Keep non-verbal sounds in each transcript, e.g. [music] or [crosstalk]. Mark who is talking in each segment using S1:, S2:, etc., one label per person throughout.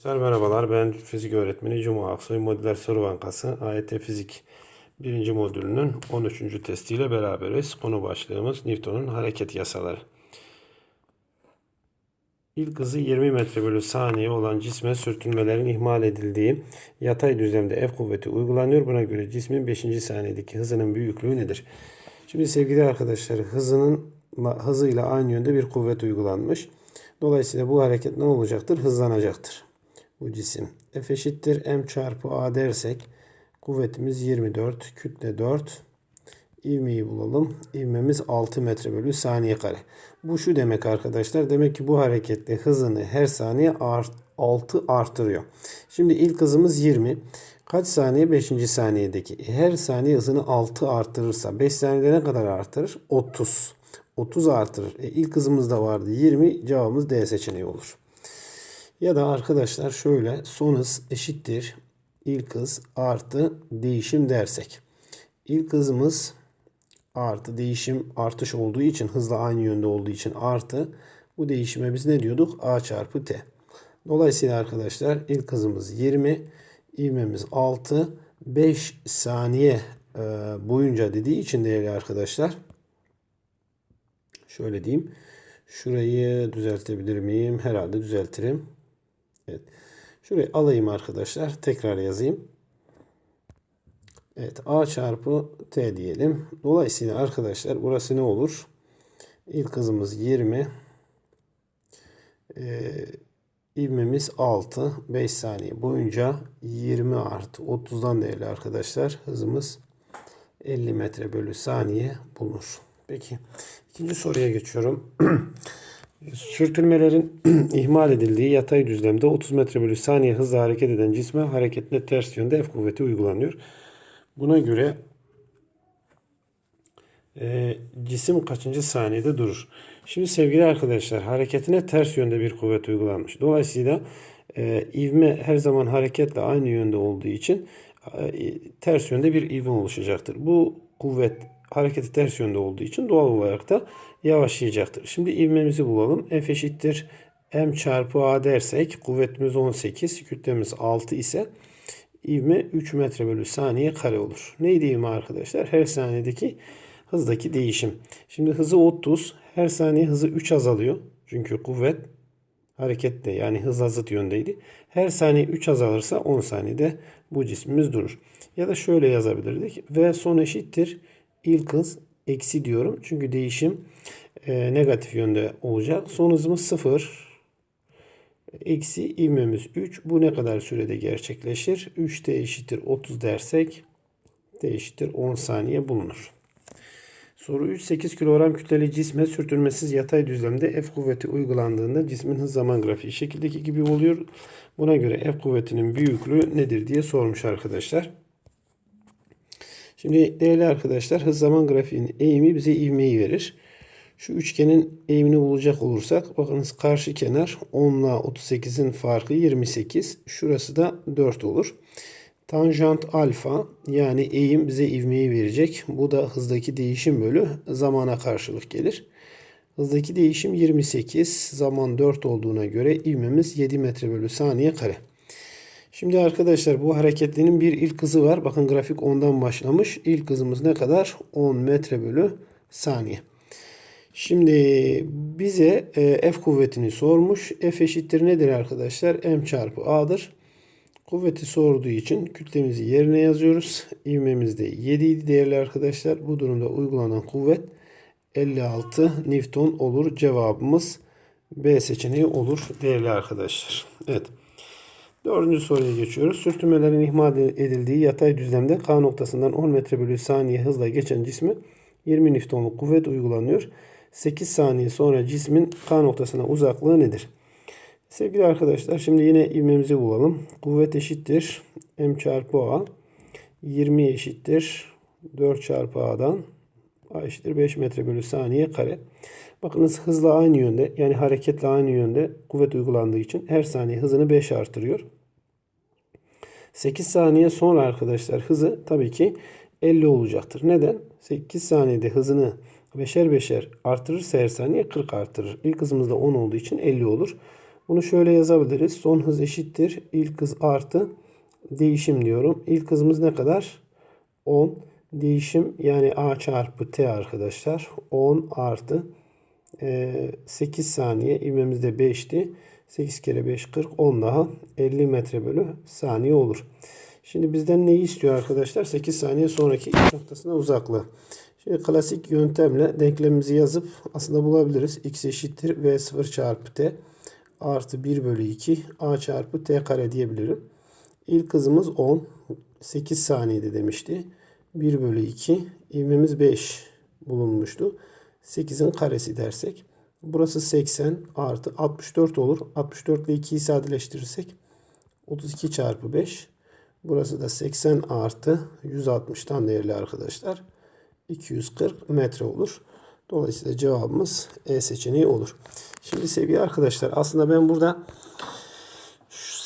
S1: Arkadaşlar merhabalar ben fizik öğretmeni Cuma Aksoy Modüler Soru Bankası AYT Fizik 1. modülünün 13. testiyle beraberiz. Konu başlığımız Newton'un hareket yasaları. İlk hızı 20 metre bölü saniye olan cisme sürtünmelerin ihmal edildiği yatay düzlemde F kuvveti uygulanıyor. Buna göre cismin 5. saniyedeki hızının büyüklüğü nedir? Şimdi sevgili arkadaşlar hızının hızıyla aynı yönde bir kuvvet uygulanmış. Dolayısıyla bu hareket ne olacaktır? Hızlanacaktır bu cisim. F eşittir m çarpı a dersek kuvvetimiz 24, kütle 4. İvmeyi bulalım. İvmemiz 6 metre bölü saniye kare. Bu şu demek arkadaşlar. Demek ki bu hareketle hızını her saniye art, 6 artırıyor. Şimdi ilk hızımız 20. Kaç saniye? 5. saniyedeki. Her saniye hızını 6 artırırsa 5 saniyede ne kadar artırır? 30. 30 artırır. E, ilk hızımız da vardı 20. Cevabımız D seçeneği olur. Ya da arkadaşlar şöyle son hız eşittir ilk hız artı değişim dersek. İlk hızımız artı değişim artış olduğu için hızla aynı yönde olduğu için artı bu değişime biz ne diyorduk? A çarpı T. Dolayısıyla arkadaşlar ilk hızımız 20 ivmemiz 6 5 saniye e, boyunca dediği için değerli arkadaşlar şöyle diyeyim şurayı düzeltebilir miyim? Herhalde düzeltirim. Evet. Şurayı alayım arkadaşlar. Tekrar yazayım. Evet. A çarpı T diyelim. Dolayısıyla arkadaşlar burası ne olur? İlk hızımız 20. Ee, ivmemiz 6. 5 saniye boyunca 20 artı 30'dan değerli arkadaşlar. Hızımız 50 metre bölü saniye bulunur. Peki. ikinci soruya geçiyorum. [clears throat] Sürtünmelerin [clears throat] ihmal edildiği yatay düzlemde 30 metre bölü saniye hızla hareket eden cisme hareketle ters yönde F kuvveti uygulanıyor. Buna göre e, cisim kaçıncı saniyede durur? Şimdi sevgili arkadaşlar hareketine ters yönde bir kuvvet uygulanmış. Dolayısıyla e, ivme her zaman hareketle aynı yönde olduğu için e, ters yönde bir ivme oluşacaktır. Bu kuvvet hareketi ters yönde olduğu için doğal olarak da yavaşlayacaktır. Şimdi ivmemizi bulalım. F eşittir m çarpı a dersek kuvvetimiz 18, kütlemiz 6 ise ivme 3 metre bölü saniye kare olur. Neydi ivme arkadaşlar? Her saniyedeki hızdaki değişim. Şimdi hızı 30, her saniye hızı 3 azalıyor. Çünkü kuvvet harekette yani hız zıt yöndeydi. Her saniye 3 azalırsa 10 saniyede bu cismimiz durur. Ya da şöyle yazabilirdik. V son eşittir ilk hız eksi diyorum. Çünkü değişim e, negatif yönde olacak. Son hızımız 0. Eksi ivmemiz 3. Bu ne kadar sürede gerçekleşir? 3t eşittir 30 dersek t eşittir 10 saniye bulunur. Soru 3. 8 kilogram kütleli cisme sürtünmesiz yatay düzlemde F kuvveti uygulandığında cismin hız zaman grafiği şekildeki gibi oluyor. Buna göre F kuvvetinin büyüklüğü nedir diye sormuş arkadaşlar. Şimdi değerli arkadaşlar hız zaman grafiğinin eğimi bize ivmeyi verir. Şu üçgenin eğimini bulacak olursak bakınız karşı kenar 10 ile 38'in farkı 28. Şurası da 4 olur. Tanjant alfa yani eğim bize ivmeyi verecek. Bu da hızdaki değişim bölü zamana karşılık gelir. Hızdaki değişim 28. Zaman 4 olduğuna göre ivmemiz 7 metre bölü saniye kare. Şimdi arkadaşlar bu hareketlinin bir ilk hızı var. Bakın grafik 10'dan başlamış. İlk hızımız ne kadar? 10 metre bölü saniye. Şimdi bize e, F kuvvetini sormuş. F eşittir nedir arkadaşlar? M çarpı A'dır. Kuvveti sorduğu için kütlemizi yerine yazıyoruz. İvmemiz de 7 idi değerli arkadaşlar. Bu durumda uygulanan kuvvet 56 Newton olur. Cevabımız B seçeneği olur değerli arkadaşlar. Evet. Dördüncü soruya geçiyoruz. Sürtünmelerin ihmal edildiği yatay düzlemde K noktasından 10 metre bölü saniye hızla geçen cisme 20 Newton'luk kuvvet uygulanıyor. 8 saniye sonra cismin K noktasına uzaklığı nedir? Sevgili arkadaşlar şimdi yine ivmemizi bulalım. Kuvvet eşittir M çarpı A. 20 eşittir 4 çarpı A'dan A eşittir 5 metre bölü saniye kare. Bakınız hızla aynı yönde yani hareketle aynı yönde kuvvet uygulandığı için her saniye hızını 5 artırıyor. 8 saniye sonra arkadaşlar hızı tabii ki 50 olacaktır. Neden? 8 saniyede hızını beşer beşer artırırsa her saniye 40 artırır. İlk hızımızda 10 olduğu için 50 olur. Bunu şöyle yazabiliriz. Son hız eşittir. İlk hız artı değişim diyorum. İlk hızımız ne kadar? 10. Değişim yani A çarpı T arkadaşlar. 10 artı e, 8 saniye. İvmemiz de 5'ti. 8 kere 5 40. 10 daha 50 metre bölü saniye olur. Şimdi bizden neyi istiyor arkadaşlar? 8 saniye sonraki ilk noktasına uzaklığı. Şimdi klasik yöntemle denklemimizi yazıp aslında bulabiliriz. x eşittir v0 çarpı t artı 1 bölü 2 a çarpı t kare diyebilirim. İlk hızımız 10. 8 saniyede demişti. 1 bölü 2. ivmemiz 5 bulunmuştu. 8'in karesi dersek. Burası 80 artı 64 olur. 64 ile 2'yi sadeleştirirsek 32 çarpı 5. Burası da 80 artı 160'tan değerli arkadaşlar. 240 metre olur. Dolayısıyla cevabımız E seçeneği olur. Şimdi sevgili arkadaşlar aslında ben burada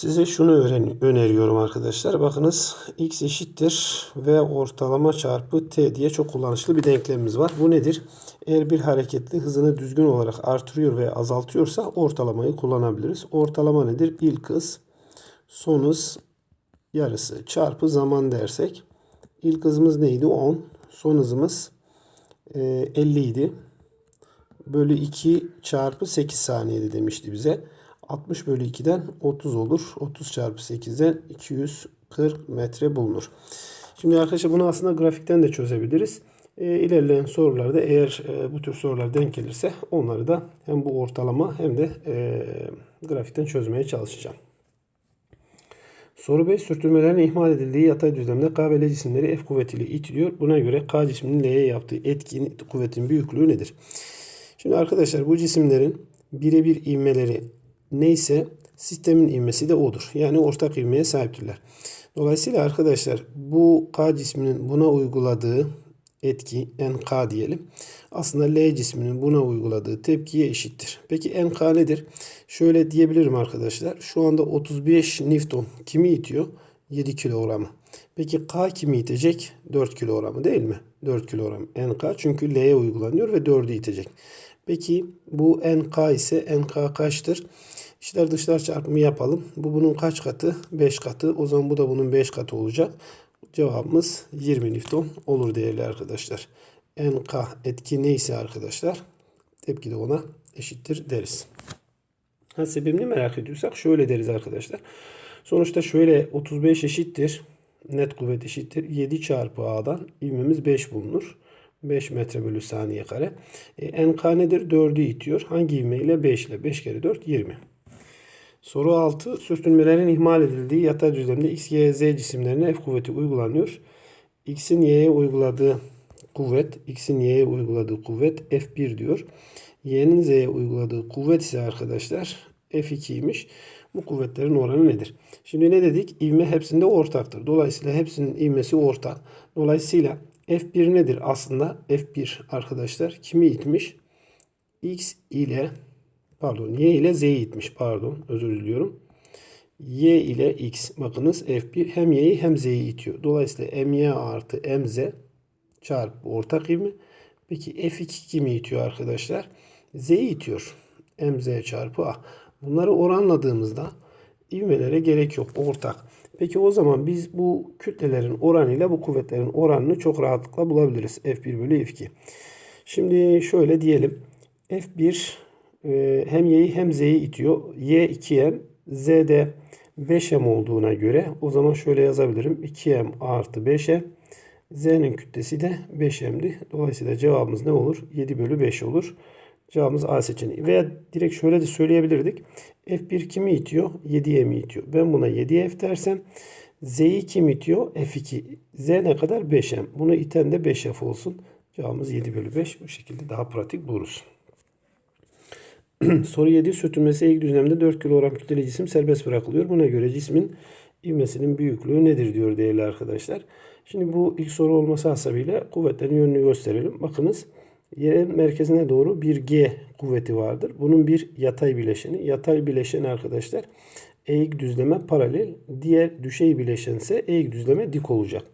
S1: size şunu öğren öneriyorum arkadaşlar. Bakınız x eşittir v ortalama çarpı t diye çok kullanışlı bir denklemimiz var. Bu nedir? Eğer bir hareketli hızını düzgün olarak artırıyor ve azaltıyorsa ortalamayı kullanabiliriz. Ortalama nedir? İlk hız, son hız yarısı çarpı zaman dersek. İlk hızımız neydi? 10. Son hızımız e, 50 idi. Bölü 2 çarpı 8 saniyede demişti bize. 60 bölü 2'den 30 olur. 30 çarpı 8'den 240 metre bulunur. Şimdi arkadaşlar bunu aslında grafikten de çözebiliriz. E, ilerleyen sorularda eğer e, bu tür sorular denk gelirse onları da hem bu ortalama hem de e, grafikten çözmeye çalışacağım. Soru 5 sürtünmelerin ihmal edildiği yatay düzlemde K ve L cisimleri F kuvvetiyle itiliyor. Buna göre K cisminin L'ye yaptığı etkin kuvvetin büyüklüğü nedir? Şimdi arkadaşlar bu cisimlerin birebir ivmeleri neyse sistemin ivmesi de odur. Yani ortak ivmeye sahiptirler. Dolayısıyla arkadaşlar bu K cisminin buna uyguladığı etki NK diyelim. Aslında L cisminin buna uyguladığı tepkiye eşittir. Peki NK nedir? Şöyle diyebilirim arkadaşlar. Şu anda 35 Newton kimi itiyor? 7 kilogramı. Peki K kimi itecek? 4 kilogramı değil mi? 4 kilogram NK çünkü L'ye uygulanıyor ve 4'ü itecek. Peki bu NK ise NK kaçtır? İçler dışlar çarpımı yapalım. Bu bunun kaç katı? 5 katı. O zaman bu da bunun 5 katı olacak. Cevabımız 20 Newton olur değerli arkadaşlar. NK etki neyse arkadaşlar tepki de ona eşittir deriz. Ha, sebebini merak ediyorsak şöyle deriz arkadaşlar. Sonuçta şöyle 35 eşittir. Net kuvvet eşittir. 7 çarpı A'dan ivmemiz 5 bulunur. 5 metre bölü saniye kare. E, NK nedir? 4'ü itiyor. Hangi ivme ile? 5 ile. 5 kere 4 20. Soru 6. Sürtünmelerin ihmal edildiği yatay düzlemde X, Y, Z cisimlerine F kuvveti uygulanıyor. X'in Y'ye uyguladığı kuvvet, X'in Y'ye uyguladığı kuvvet F1 diyor. Y'nin Z'ye uyguladığı kuvvet ise arkadaşlar F2'ymiş. Bu kuvvetlerin oranı nedir? Şimdi ne dedik? İvme hepsinde ortaktır. Dolayısıyla hepsinin ivmesi ortak. Dolayısıyla F1 nedir? Aslında F1 arkadaşlar kimi itmiş? X ile pardon Y ile Z'yi itmiş. Pardon özür diliyorum. Y ile X bakınız F1 hem Y'yi hem Z'yi itiyor. Dolayısıyla MY artı MZ çarpı ortak ivme. Peki F2 kimi itiyor arkadaşlar? Z'yi itiyor. MZ çarpı A. Bunları oranladığımızda ivmelere gerek yok. Ortak. Peki o zaman biz bu kütlelerin oranıyla bu kuvvetlerin oranını çok rahatlıkla bulabiliriz. F1 bölü F2. Şimdi şöyle diyelim. F1 e, hem Y'yi hem Z'yi itiyor. Y 2M, Z de 5M olduğuna göre o zaman şöyle yazabilirim. 2M artı 5M. Z'nin kütlesi de 5M'di. Dolayısıyla cevabımız ne olur? 7 bölü 5 olur. Cevabımız A seçeneği. Veya direkt şöyle de söyleyebilirdik. F1 kimi itiyor? 7'ye mi itiyor? Ben buna 7'ye F dersem Z'yi kim itiyor? F2. Z ne kadar? 5M. Bunu iten de 5F olsun. Cevabımız 7 bölü 5. Bu şekilde daha pratik buluruz. [clears throat] Soru 7. Sürtünmesi eğik düzlemde 4 kilogram kütleli cisim serbest bırakılıyor. Buna göre cismin ivmesinin büyüklüğü nedir diyor değerli arkadaşlar. Şimdi bu ilk soru olması hasabıyla kuvvetlerin yönünü gösterelim. Bakınız yerin merkezine doğru bir G kuvveti vardır. Bunun bir yatay bileşeni. Yatay bileşen arkadaşlar eğik düzleme paralel. Diğer düşey bileşen ise eğik düzleme dik olacak.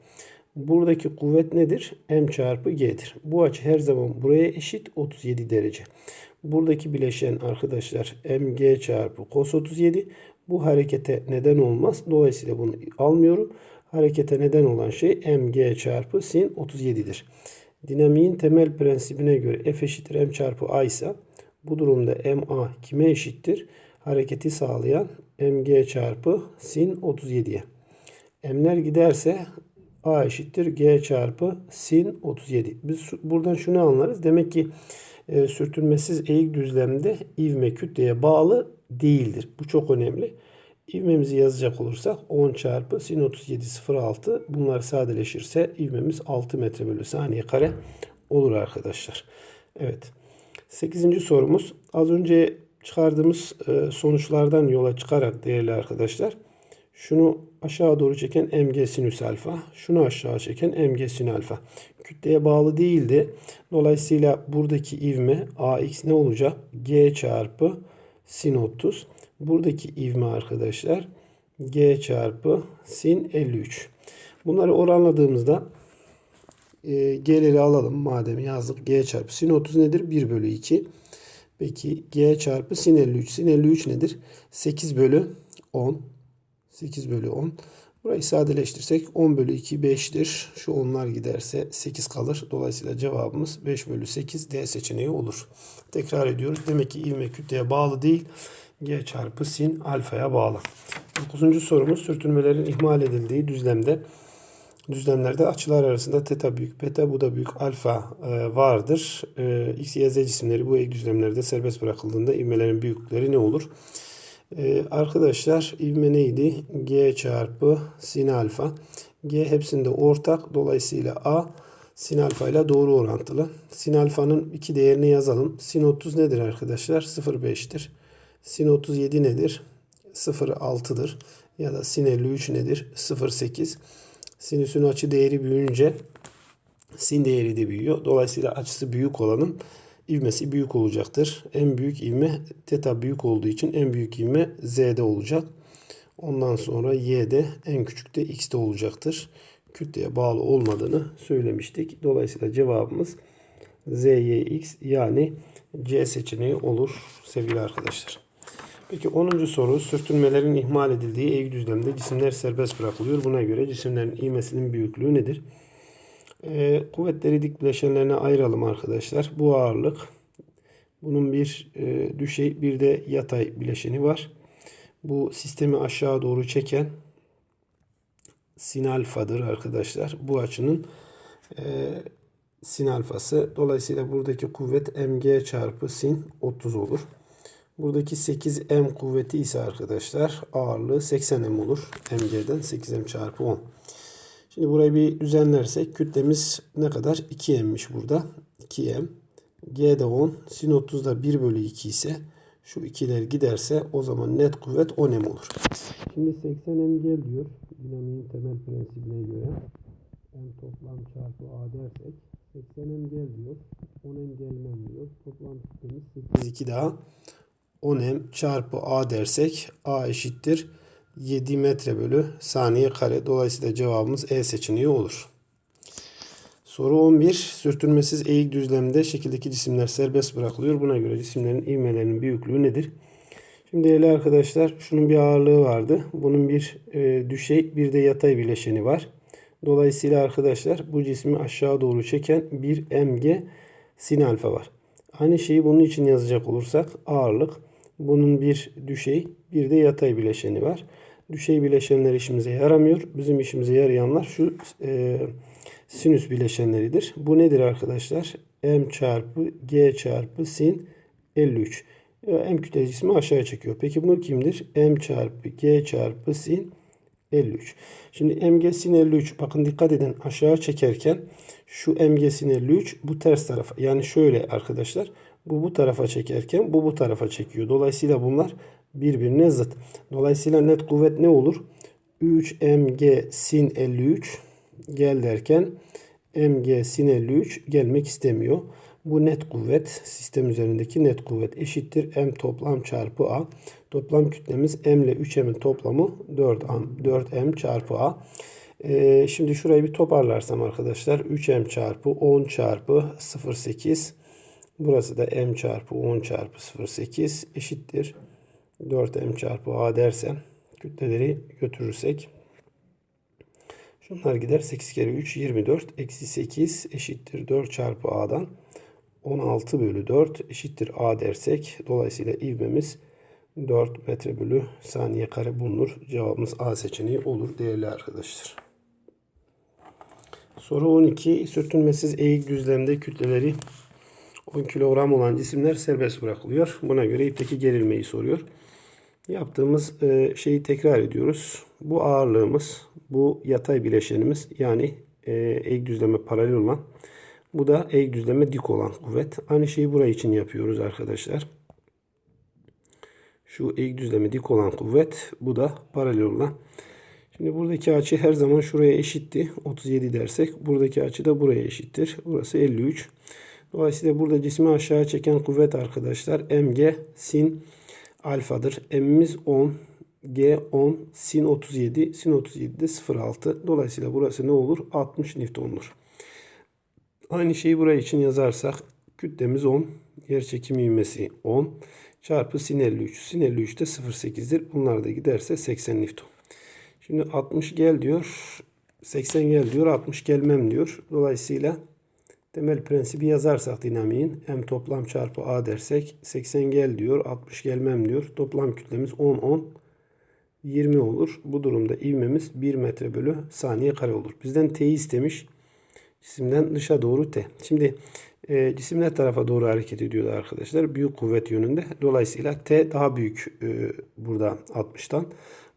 S1: Buradaki kuvvet nedir? M çarpı G'dir. Bu açı her zaman buraya eşit 37 derece. Buradaki bileşen arkadaşlar mg çarpı cos 37. Bu harekete neden olmaz. Dolayısıyla bunu almıyorum. Harekete neden olan şey mg çarpı sin 37'dir. Dinamiğin temel prensibine göre F eşittir m çarpı a ise bu durumda ma kime eşittir? Hareketi sağlayan mg çarpı sin 37'ye. M'ler giderse A eşittir G çarpı sin 37. Biz buradan şunu anlarız. Demek ki e, sürtünmesiz eğik düzlemde ivme kütleye bağlı değildir. Bu çok önemli. İvmemizi yazacak olursak 10 çarpı sin 37 0.6 bunlar sadeleşirse ivmemiz 6 metre bölü saniye kare olur arkadaşlar. Evet. 8. sorumuz az önce çıkardığımız e, sonuçlardan yola çıkarak değerli arkadaşlar şunu aşağı doğru çeken mg sinüs alfa. Şunu aşağı çeken mg sin alfa. Kütleye bağlı değildi. Dolayısıyla buradaki ivme ax ne olacak? g çarpı sin 30. Buradaki ivme arkadaşlar g çarpı sin 53. Bunları oranladığımızda e, g'leri alalım madem yazdık. g çarpı sin 30 nedir? 1 bölü 2. Peki g çarpı sin 53. Sin 53 nedir? 8 bölü 10. 8 bölü 10. Burayı sadeleştirsek 10 bölü 2 5'tir. Şu 10'lar giderse 8 kalır. Dolayısıyla cevabımız 5 bölü 8 D seçeneği olur. Tekrar ediyoruz. Demek ki ivme kütleye bağlı değil. G çarpı sin alfaya bağlı. 9. sorumuz sürtünmelerin ihmal edildiği düzlemde düzlemlerde açılar arasında teta büyük, beta bu da büyük, alfa e, vardır. E, X, Y, Z cisimleri bu düzlemlerde serbest bırakıldığında ivmelerin büyüklükleri ne olur? Ee, arkadaşlar ivme neydi? G çarpı sin alfa. G hepsinde ortak. Dolayısıyla A sin alfa ile doğru orantılı. Sin alfanın iki değerini yazalım. Sin 30 nedir arkadaşlar? 0,5'tir. Sin 37 nedir? 0,6'dır. Ya da sin 53 nedir? 0,8. Sinüsün açı değeri büyüyünce sin değeri de büyüyor. Dolayısıyla açısı büyük olanın ivmesi büyük olacaktır. En büyük ivme teta büyük olduğu için en büyük ivme z'de olacak. Ondan sonra y'de en küçük de x'te olacaktır. Kütleye bağlı olmadığını söylemiştik. Dolayısıyla cevabımız z, y, x yani C seçeneği olur sevgili arkadaşlar. Peki 10. soru sürtünmelerin ihmal edildiği eğik düzlemde cisimler serbest bırakılıyor. Buna göre cisimlerin ivmesinin büyüklüğü nedir? E, kuvvetleri dik bileşenlerine ayıralım arkadaşlar. Bu ağırlık. Bunun bir e, düşey bir de yatay bileşeni var. Bu sistemi aşağı doğru çeken sin alfadır arkadaşlar. Bu açının e, sin alfası. Dolayısıyla buradaki kuvvet mg çarpı sin 30 olur. Buradaki 8m kuvveti ise arkadaşlar ağırlığı 80m olur. mg'den 8m çarpı 10. Şimdi burayı bir düzenlersek kütlemiz ne kadar? 2m'miş burada. 2m. G de 10. Sin 30 da 1 bölü 2 ise şu ikiler giderse o zaman net kuvvet 10m olur. Şimdi 80m gel diyor. Dinamiğin temel prensibine göre. M toplam çarpı A dersek 80m gel diyor. 10m gelmem diyor. Toplam kütlemiz 8. 2 daha 10m çarpı A dersek A eşittir 7 metre bölü saniye kare. Dolayısıyla cevabımız E seçeneği olur. Soru 11. Sürtünmesiz eğik düzlemde şekildeki cisimler serbest bırakılıyor. Buna göre cisimlerin ivmelerinin büyüklüğü nedir? Şimdi değerli arkadaşlar şunun bir ağırlığı vardı. Bunun bir e, düşey bir de yatay bileşeni var. Dolayısıyla arkadaşlar bu cismi aşağı doğru çeken bir mg sin alfa var. Aynı şeyi bunun için yazacak olursak ağırlık bunun bir düşey bir de yatay bileşeni var. Düşey bileşenler işimize yaramıyor. Bizim işimize yarayanlar şu e, sinüs bileşenleridir. Bu nedir arkadaşlar? M çarpı G çarpı sin 53. E, M kütle cismi aşağıya çekiyor. Peki bu kimdir? M çarpı G çarpı sin 53. Şimdi mg sin 53 bakın dikkat edin aşağı çekerken şu mg sin 53 bu ters tarafa yani şöyle arkadaşlar bu bu tarafa çekerken bu bu tarafa çekiyor. Dolayısıyla bunlar birbirine zıt. Dolayısıyla net kuvvet ne olur? 3 mg sin 53 gel derken mg sin 53 gelmek istemiyor. Bu net kuvvet sistem üzerindeki net kuvvet eşittir m toplam çarpı a. Toplam kütlemiz m ile 3m'in toplamı 4m, 4m çarpı a. Ee, şimdi şurayı bir toparlarsam arkadaşlar 3m çarpı 10 çarpı 0,8 burası da m çarpı 10 çarpı 0,8 eşittir 4m çarpı a dersem kütleleri götürürsek şunlar gider 8 kere 3 24 eksi 8 eşittir 4 çarpı a'dan 16 bölü 4 eşittir a dersek dolayısıyla ivmemiz 4 metre bölü saniye kare bulunur. Cevabımız A seçeneği olur değerli arkadaşlar. Soru 12. Sürtünmesiz eğik düzlemde kütleleri 10 kilogram olan cisimler serbest bırakılıyor. Buna göre ipteki gerilmeyi soruyor. Yaptığımız e, şeyi tekrar ediyoruz. Bu ağırlığımız, bu yatay bileşenimiz yani e, düzleme paralel olan. Bu da eğik düzleme dik olan kuvvet. Aynı şeyi buraya için yapıyoruz arkadaşlar. Şu eğik düzleme dik olan kuvvet. Bu da paralel olan. Şimdi buradaki açı her zaman şuraya eşitti. 37 dersek. Buradaki açı da buraya eşittir. Burası 53. Dolayısıyla burada cismi aşağı çeken kuvvet arkadaşlar. mg sin alfadır. M'imiz 10. G 10. Sin 37. Sin 37 de 0.6. Dolayısıyla burası ne olur? 60 Newton'dur. Aynı şeyi buraya için yazarsak kütlemiz 10. Yer çekimi ivmesi 10 çarpı sin 53. Sin 53 de 0.8'dir. Bunlar da giderse 80 Newton. Şimdi 60 gel diyor. 80 gel diyor. 60 gelmem diyor. Dolayısıyla temel prensibi yazarsak dinamiğin m toplam çarpı a dersek 80 gel diyor. 60 gelmem diyor. Toplam kütlemiz 10 10 20 olur. Bu durumda ivmemiz 1 metre bölü saniye kare olur. Bizden t'yi istemiş. Cisimden dışa doğru t. Şimdi e, cisimler tarafa doğru hareket ediyordu arkadaşlar. Büyük kuvvet yönünde. Dolayısıyla T daha büyük e, burada 60'tan.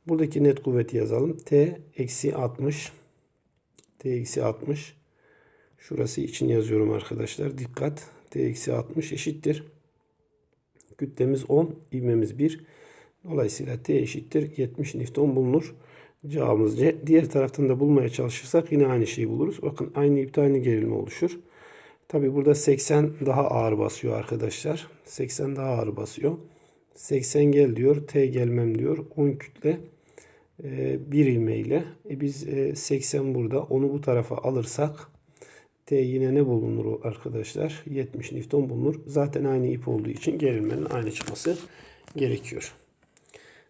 S1: Buradaki net kuvveti yazalım. T eksi 60. T eksi 60. Şurası için yazıyorum arkadaşlar. Dikkat. T eksi 60 eşittir. Kütlemiz 10. ivmemiz 1. Dolayısıyla T eşittir 70 Newton bulunur. Cevabımız C. Diğer taraftan da bulmaya çalışırsak yine aynı şeyi buluruz. Bakın aynı ipte aynı gerilme oluşur. Tabi burada 80 daha ağır basıyor arkadaşlar. 80 daha ağır basıyor. 80 gel diyor. T gelmem diyor. 10 kütle e, 1 ilmeğiyle. E biz e, 80 burada. Onu bu tarafa alırsak Yine ne bulunur arkadaşlar? 70 Newton bulunur. Zaten aynı ip olduğu için gerilmenin aynı çıkması gerekiyor.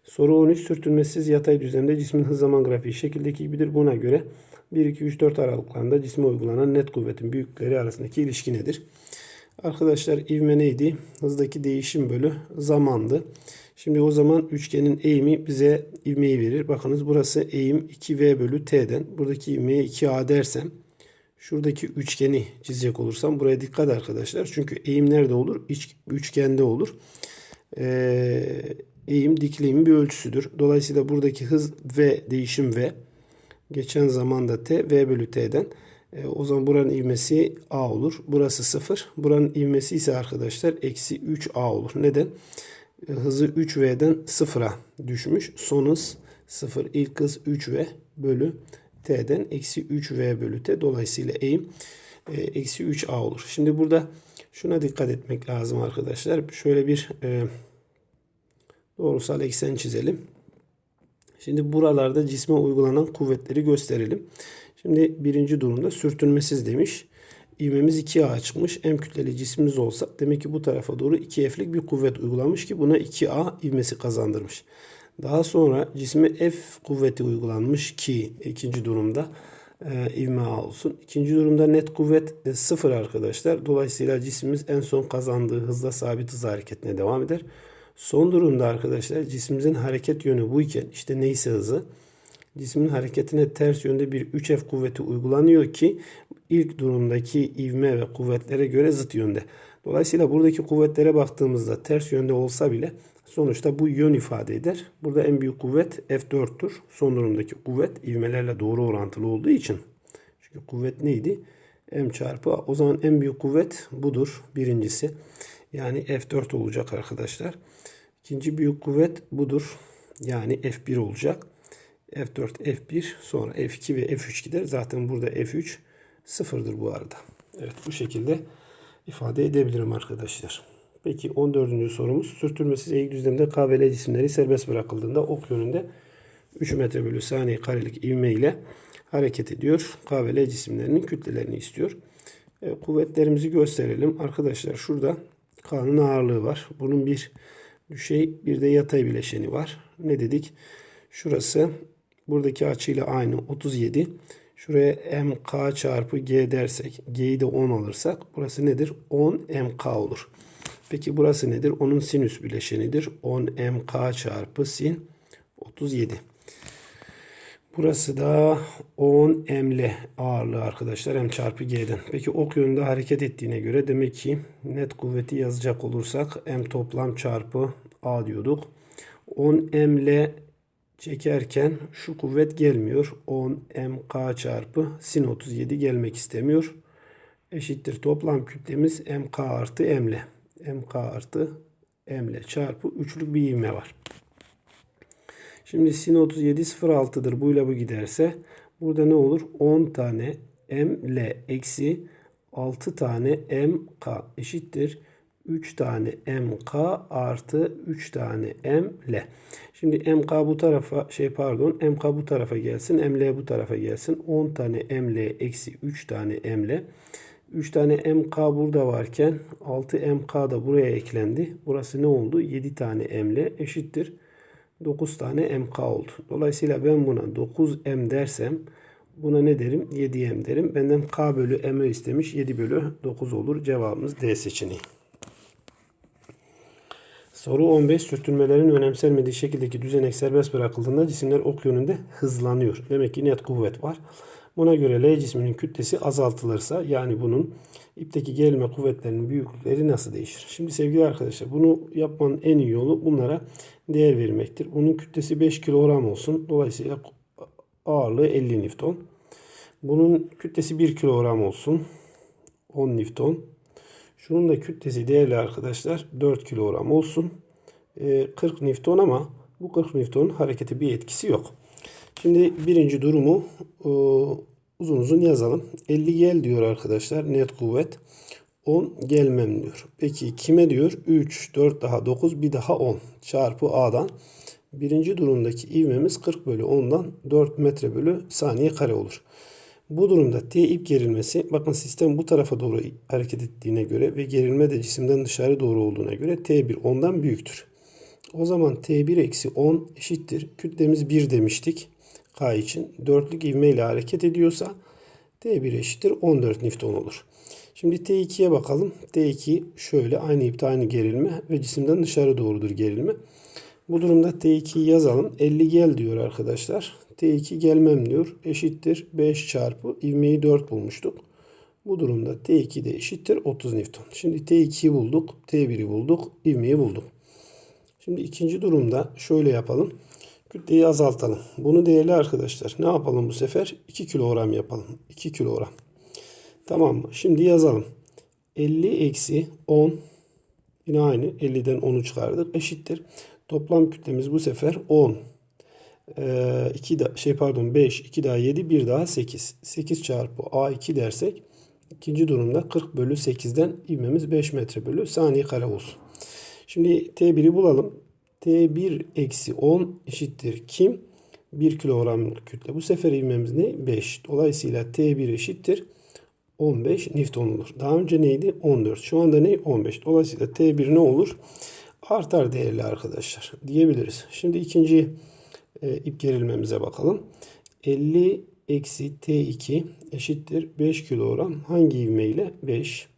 S1: Soru 13 sürtünmesiz yatay düzlemde cismin hız zaman grafiği şekildeki gibidir. Buna göre 1, 2, 3, 4 aralıklarında cisme uygulanan net kuvvetin büyüklükleri arasındaki ilişki nedir? Arkadaşlar ivme neydi? Hızdaki değişim bölü zamandı. Şimdi o zaman üçgenin eğimi bize ivmeyi verir. Bakınız burası eğim 2v bölü t'den. Buradaki ivmeye 2a dersem şuradaki üçgeni çizecek olursam buraya dikkat arkadaşlar. Çünkü eğim nerede olur? İç, üçgende olur. Ee, eğim dikliğimin bir ölçüsüdür. Dolayısıyla buradaki hız v değişim v. Geçen zamanda t v bölü t'den. E, o zaman buranın ivmesi a olur. Burası 0. Buranın ivmesi ise arkadaşlar eksi 3a olur. Neden? E, hızı 3v'den 0'a düşmüş. Son hız 0. İlk hız 3v bölü t'den eksi 3v bölü t. Dolayısıyla eğim e, eksi 3a olur. Şimdi burada şuna dikkat etmek lazım arkadaşlar. Şöyle bir e, doğrusal eksen çizelim. Şimdi buralarda cisme uygulanan kuvvetleri gösterelim. Şimdi birinci durumda sürtünmesiz demiş. İvmemiz 2A çıkmış. M kütleli cismimiz olsa demek ki bu tarafa doğru 2F'lik bir kuvvet uygulamış ki buna 2A ivmesi kazandırmış. Daha sonra cisme F kuvveti uygulanmış ki ikinci durumda e, ivme A olsun. İkinci durumda net kuvvet e, sıfır arkadaşlar. Dolayısıyla cismimiz en son kazandığı hızla sabit hız hareketine devam eder. Son durumda arkadaşlar cismimizin hareket yönü buyken işte neyse hızı cismin hareketine ters yönde bir 3F kuvveti uygulanıyor ki ilk durumdaki ivme ve kuvvetlere göre zıt yönde. Dolayısıyla buradaki kuvvetlere baktığımızda ters yönde olsa bile sonuçta bu yön ifade eder. Burada en büyük kuvvet F4'tür. Son durumdaki kuvvet ivmelerle doğru orantılı olduğu için. Çünkü kuvvet neydi? M çarpı A. O zaman en büyük kuvvet budur. Birincisi. Yani F4 olacak arkadaşlar. İkinci büyük kuvvet budur. Yani F1 olacak. F4, F1 sonra F2 ve F3 gider. Zaten burada F3 sıfırdır bu arada. Evet bu şekilde ifade edebilirim arkadaşlar. Peki 14. sorumuz sürtünmesiz eğik düzlemde K ve L cisimleri serbest bırakıldığında ok yönünde 3 metre bölü saniye karelik ivme ile hareket ediyor. K ve L cisimlerinin kütlelerini istiyor. E, kuvvetlerimizi gösterelim. Arkadaşlar şurada K'nın ağırlığı var. Bunun bir düşey bir de yatay bileşeni var. Ne dedik? Şurası buradaki açıyla aynı 37. Şuraya mk çarpı g dersek g'yi de 10 alırsak burası nedir? 10 mk olur. Peki burası nedir? Onun sinüs bileşenidir. 10 mk çarpı sin 37. Burası da 10 ml ağırlığı arkadaşlar. M çarpı G'den. Peki ok yönünde hareket ettiğine göre demek ki net kuvveti yazacak olursak M toplam çarpı A diyorduk. 10 ml çekerken şu kuvvet gelmiyor. 10 mk çarpı sin 37 gelmek istemiyor. Eşittir toplam kütlemiz mk artı ml. Mk artı ml çarpı üçlük bir ivme var. Şimdi sin 37 0.6'dır. Buyla bu giderse burada ne olur? 10 tane ml eksi 6 tane mk eşittir. 3 tane mk artı 3 tane ml. Şimdi mk bu tarafa şey pardon mk bu tarafa gelsin. ml bu tarafa gelsin. 10 tane ml eksi 3 tane ml. 3 tane mk burada varken 6 mk da buraya eklendi. Burası ne oldu? 7 tane ml eşittir. 9 tane mk oldu. Dolayısıyla ben buna 9m dersem buna ne derim? 7m derim. Benden k bölü m istemiş. 7 bölü 9 olur. Cevabımız D seçeneği. Soru 15. Sürtünmelerin önemsenmediği şekildeki düzenek serbest bırakıldığında cisimler ok yönünde hızlanıyor. Demek ki net kuvvet var. Buna göre L cisminin kütlesi azaltılırsa yani bunun ipteki gerilme kuvvetlerinin büyüklükleri nasıl değişir? Şimdi sevgili arkadaşlar bunu yapmanın en iyi yolu bunlara değer vermektir. Bunun kütlesi 5 kilogram olsun. Dolayısıyla ağırlığı 50 Newton. Bunun kütlesi 1 kilogram olsun. 10 Newton. Şunun da kütlesi değerli arkadaşlar 4 kilogram olsun. 40 Newton ama bu 40 Newton harekete bir etkisi yok. Şimdi birinci durumu e, uzun uzun yazalım. 50 gel diyor arkadaşlar net kuvvet. 10 gelmem diyor. Peki kime diyor? 3, 4 daha 9 bir daha 10 çarpı A'dan. Birinci durumdaki ivmemiz 40 bölü 10'dan 4 metre bölü saniye kare olur. Bu durumda T ip gerilmesi bakın sistem bu tarafa doğru hareket ettiğine göre ve gerilme de cisimden dışarı doğru olduğuna göre T1 10'dan büyüktür. O zaman T1 eksi 10 eşittir. Kütlemiz 1 demiştik. K için dörtlük ivme ile hareket ediyorsa T1 eşittir 14 Newton olur. Şimdi T2'ye bakalım. T2 şöyle aynı ipte aynı gerilme ve cisimden dışarı doğrudur gerilme. Bu durumda T2'yi yazalım. 50 gel diyor arkadaşlar. T2 gelmem diyor. Eşittir 5 çarpı ivmeyi 4 bulmuştuk. Bu durumda T2 de eşittir 30 Newton. Şimdi T2'yi bulduk. T1'i bulduk. ivmeyi bulduk. Şimdi ikinci durumda şöyle yapalım. Kütleyi azaltalım. Bunu değerli arkadaşlar ne yapalım bu sefer? 2 kilogram yapalım. 2 kilogram. Tamam mı? Şimdi yazalım. 50 eksi 10 yine aynı 50'den 10'u çıkardık. Eşittir. Toplam kütlemiz bu sefer 10. Ee, 2 da, şey pardon 5, 2 daha 7, 1 daha 8. 8 çarpı A2 dersek ikinci durumda 40 bölü 8'den ivmemiz 5 metre bölü saniye kare olsun. Şimdi T1'i bulalım. T1 eksi 10 eşittir kim? 1 kilogramlık kütle. Bu sefer ivmemiz ne? 5. Dolayısıyla T1 eşittir 15 Newton olur. Daha önce neydi? 14. Şu anda ne? 15. Dolayısıyla T1 ne olur? Artar değerli arkadaşlar diyebiliriz. Şimdi ikinci e, ip gerilmemize bakalım. 50 eksi T2 eşittir 5 kilogram. Hangi ivme ile? 5.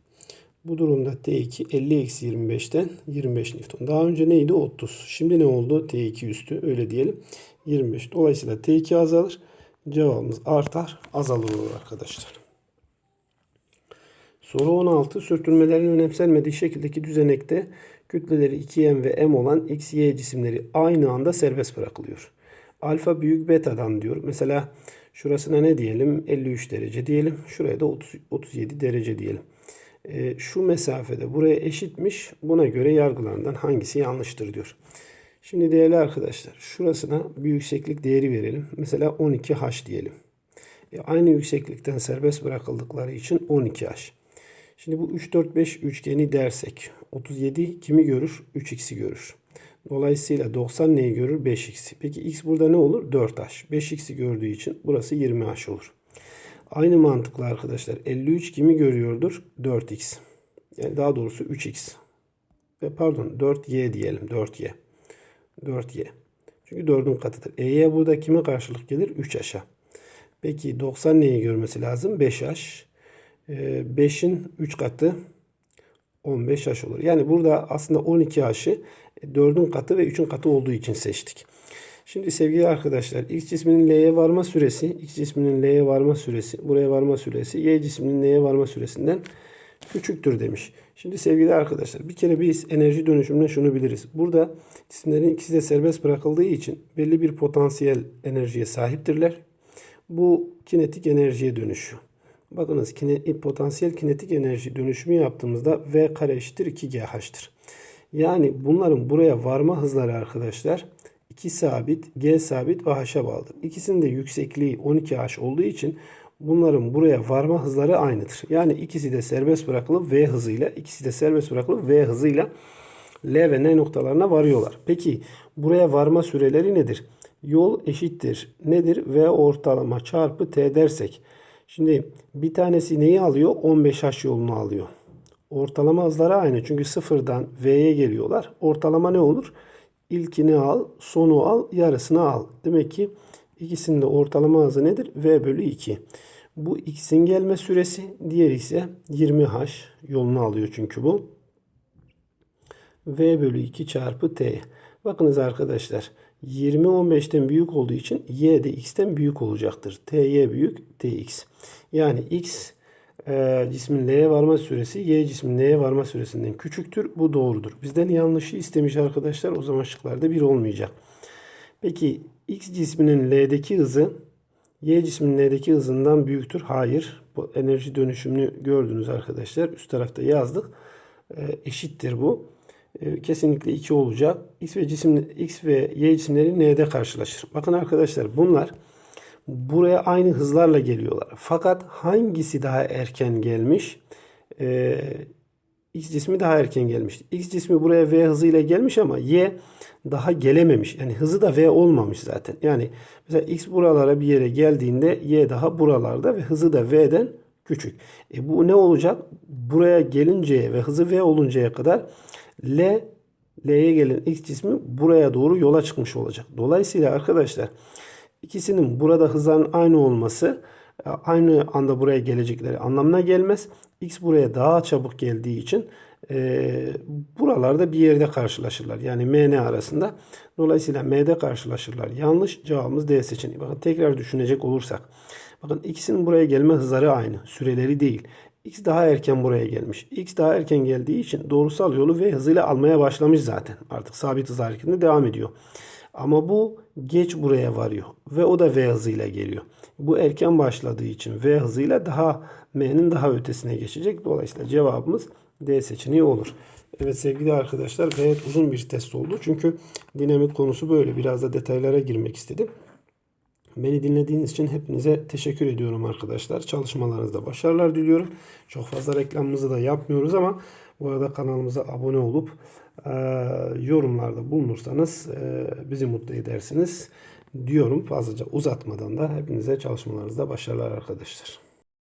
S1: Bu durumda T2 50 eksi 25'ten 25 Newton. Daha önce neydi? 30. Şimdi ne oldu? T2 üstü öyle diyelim. 25. Dolayısıyla T2 azalır. Cevabımız artar. Azalır olur arkadaşlar. Soru 16. Sürtünmelerin önemsenmediği şekildeki düzenekte kütleleri 2m ve m olan x, y cisimleri aynı anda serbest bırakılıyor. Alfa büyük beta'dan diyor. Mesela şurasına ne diyelim? 53 derece diyelim. Şuraya da 30, 37 derece diyelim. E, şu mesafede buraya eşitmiş. Buna göre yargılarından hangisi yanlıştır diyor. Şimdi değerli arkadaşlar şurasına bir yükseklik değeri verelim. Mesela 12H diyelim. E, aynı yükseklikten serbest bırakıldıkları için 12H. Şimdi bu 3, 4, 5 üçgeni dersek 37 kimi görür? 3x'i görür. Dolayısıyla 90 neyi görür? 5x. Peki x burada ne olur? 4h. 5x'i gördüğü için burası 20h olur. Aynı mantıkla arkadaşlar 53 kimi görüyordur? 4x. Yani daha doğrusu 3x. Ve pardon 4y diyelim 4y. 4y. Çünkü 4'ün katıdır. E'ye burada kime karşılık gelir? 3h'a. Peki 90 neyi görmesi lazım? 5h. Ee, 5'in 3 katı 15h olur. Yani burada aslında 12h'ı 4'ün katı ve 3'ün katı olduğu için seçtik. Şimdi sevgili arkadaşlar x cisminin L'ye varma süresi, x cisminin L'ye varma süresi, buraya varma süresi, y cisminin L'ye varma süresinden küçüktür demiş. Şimdi sevgili arkadaşlar bir kere biz enerji dönüşümünden şunu biliriz. Burada cisimlerin ikisi de serbest bırakıldığı için belli bir potansiyel enerjiye sahiptirler. Bu kinetik enerjiye dönüşüyor. Bakınız kine, potansiyel kinetik enerji dönüşümü yaptığımızda V kare eşittir 2GH'tır. Yani bunların buraya varma hızları arkadaşlar 2 sabit, G sabit ve H'a bağlıdır. İkisinin de yüksekliği 12H olduğu için bunların buraya varma hızları aynıdır. Yani ikisi de serbest bırakılıp V hızıyla, ikisi de serbest bırakılıp V hızıyla L ve N noktalarına varıyorlar. Peki buraya varma süreleri nedir? Yol eşittir. Nedir? V ortalama çarpı T dersek. Şimdi bir tanesi neyi alıyor? 15H yolunu alıyor. Ortalama hızları aynı. Çünkü sıfırdan V'ye geliyorlar. Ortalama ne olur? İlkini al, sonu al, yarısını al. Demek ki ikisinin de ortalama hızı nedir? V bölü 2. Bu x'in gelme süresi. Diğeri ise 20H yolunu alıyor çünkü bu. V bölü 2 çarpı T. Bakınız arkadaşlar. 20 15'ten büyük olduğu için y de x'ten büyük olacaktır. ty büyük tx. Yani x e, cismin l'ye varma süresi y cismin l'ye varma süresinden küçüktür. Bu doğrudur. Bizden yanlışı istemiş arkadaşlar. O zaman şıklarda 1 olmayacak. Peki x cisminin l'deki hızı y cisminin l'deki hızından büyüktür. Hayır. Bu enerji dönüşümünü gördünüz arkadaşlar. Üst tarafta yazdık. E, eşittir bu. E, kesinlikle 2 olacak. X ve cisim X ve Y cisimleri N'de karşılaşır. Bakın arkadaşlar bunlar buraya aynı hızlarla geliyorlar. Fakat hangisi daha erken gelmiş? Ee, X cismi daha erken gelmiş. X cismi buraya V hızıyla gelmiş ama Y daha gelememiş. Yani hızı da V olmamış zaten. Yani mesela X buralara bir yere geldiğinde Y daha buralarda ve hızı da V'den küçük. E bu ne olacak? Buraya gelinceye ve hızı V oluncaya kadar L L'ye gelen X cismi buraya doğru yola çıkmış olacak. Dolayısıyla arkadaşlar ikisinin burada hızların aynı olması e, aynı anda buraya gelecekleri anlamına gelmez. X buraya daha çabuk geldiği için e, buralarda bir yerde karşılaşırlar. Yani M N arasında. Dolayısıyla M'de karşılaşırlar. Yanlış cevabımız D seçeneği. Bakın tekrar düşünecek olursak. Bakın ikisinin buraya gelme hızları aynı. Süreleri değil. X daha erken buraya gelmiş. X daha erken geldiği için doğrusal yolu V hızıyla almaya başlamış zaten. Artık sabit hız hareketinde devam ediyor. Ama bu geç buraya varıyor. Ve o da V hızıyla geliyor. Bu erken başladığı için V hızıyla daha M'nin daha ötesine geçecek. Dolayısıyla cevabımız D seçeneği olur. Evet sevgili arkadaşlar gayet uzun bir test oldu. Çünkü dinamik konusu böyle. Biraz da detaylara girmek istedim. Beni dinlediğiniz için hepinize teşekkür ediyorum arkadaşlar. Çalışmalarınızda başarılar diliyorum. Çok fazla reklamımızı da yapmıyoruz ama bu arada kanalımıza abone olup e, yorumlarda bulunursanız e, bizi mutlu edersiniz diyorum. Fazlaca uzatmadan da hepinize çalışmalarınızda başarılar arkadaşlar.